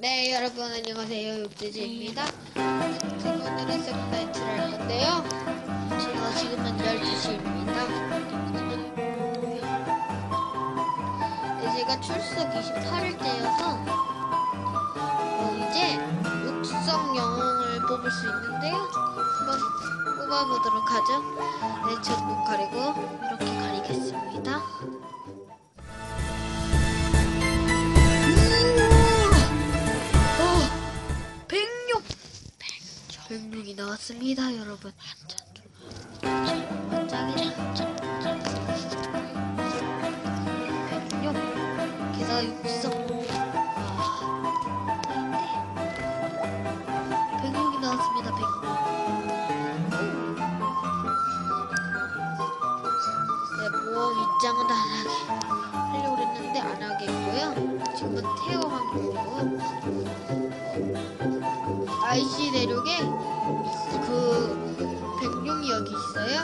네, 여러분 안녕하세요. 육재재입니다. 오늘은 세븐나이트를 할 건데요. 제가 지금은 12시입니다. 네, 제가 출석 28일째여서 어, 이제 육성 영웅을 뽑을 수 있는데요. 한번 뽑아보도록 하죠. 네, 전못 가리고 이렇게 가리겠습니다. 나왔습니다, 여러분. 게다가 육성. 백육이 나왔습니다, 백육. 네, 모험 입장은 안 하게 하려고 그랬는데 안 하겠고요. 지금은 태어 항공이고요. 아이시 내륙에 그 백룡이 여기 있어요.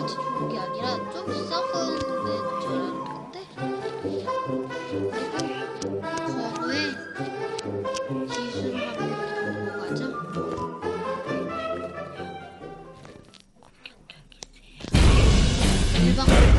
바가지 좋은 게 아니라 좀 썩은 데 저런 건데? 그리고 거부에 기술 한번 가자 일방